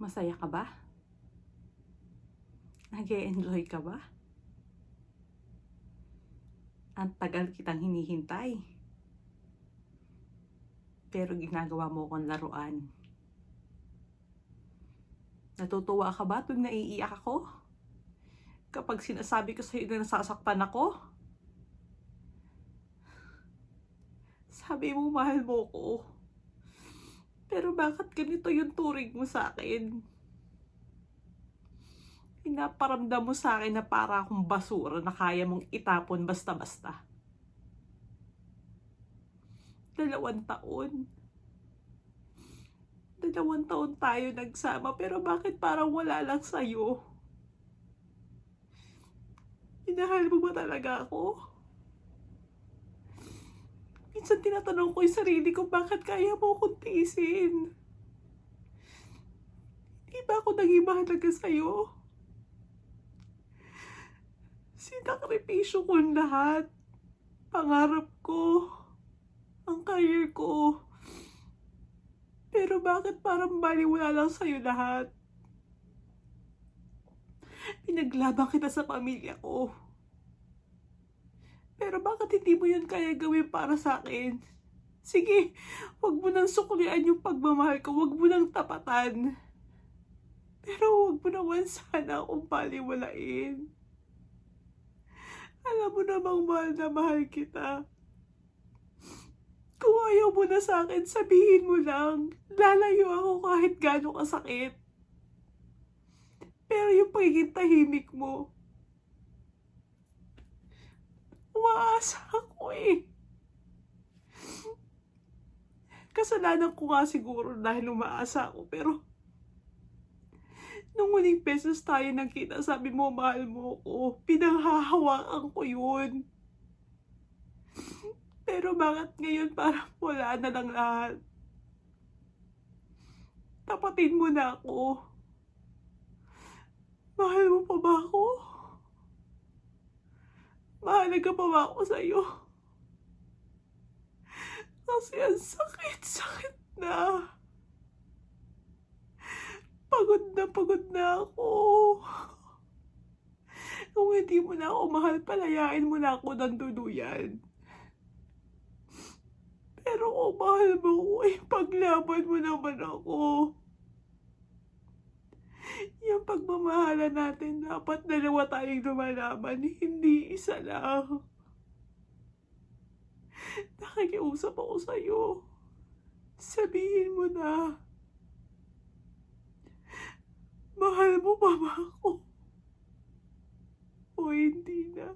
Masaya ka ba? nag enjoy ka ba? Ang tagal kitang hinihintay. Pero ginagawa mo kong laruan. Natutuwa ka ba tuwing naiiyak ako? Kapag sinasabi ko sa'yo na nasasaktan ako? Sabi mo mahal mo ko. Pero bakit ganito yung turing mo sa akin? Pinaparamdam mo sa akin na para akong basura na kaya mong itapon basta-basta. Dalawang taon. Dalawang taon tayo nagsama pero bakit parang wala lang sa'yo? Minahal mo ba talaga ako? Minsan tinatanong ko yung sarili ko bakit kaya mo akong tiisin? Di ba ako naging mahalaga sa'yo? Sinakripisyo ko lahat. Pangarap ko. Ang career ko. Pero bakit parang baliwala lang sa'yo lahat? Pinaglaban kita sa pamilya ko. Pero bakit hindi mo yun kaya gawin para sa akin? Sige, wag mo nang suklian yung pagmamahal ko. Wag mo nang tapatan. Pero wag mo naman sana akong baliwalain. Alam mo namang mahal na mahal kita. Kung ayaw mo na sa akin, sabihin mo lang. Lalayo ako kahit gaano kasakit. Pero yung pagiging tahimik mo, umaasa ako eh. Kasalanan ko nga siguro dahil umaasa ako, pero nung huling beses tayo nagkita, sabi mo, mahal mo ko. Pinanghahawakan ko yun. Pero bakit ngayon parang wala na lang lahat? Tapatin mo na ako. Mahal mo pa ba ako? Mahalaga pa ba ako sa'yo? Kasi ang sakit-sakit na. Pagod na pagod na ako. Kung hindi mo na ako mahal, palayain mo na ako ng tuluyan. Pero kung mahal mo ko, eh, paglaban mo naman ako. Yung pagmamahala natin, dapat dalawa tayong lumalaban, hindi isa lang. Nakikiusap ako sa'yo. Sabihin mo na. Mahal mo ba ako? O hindi na?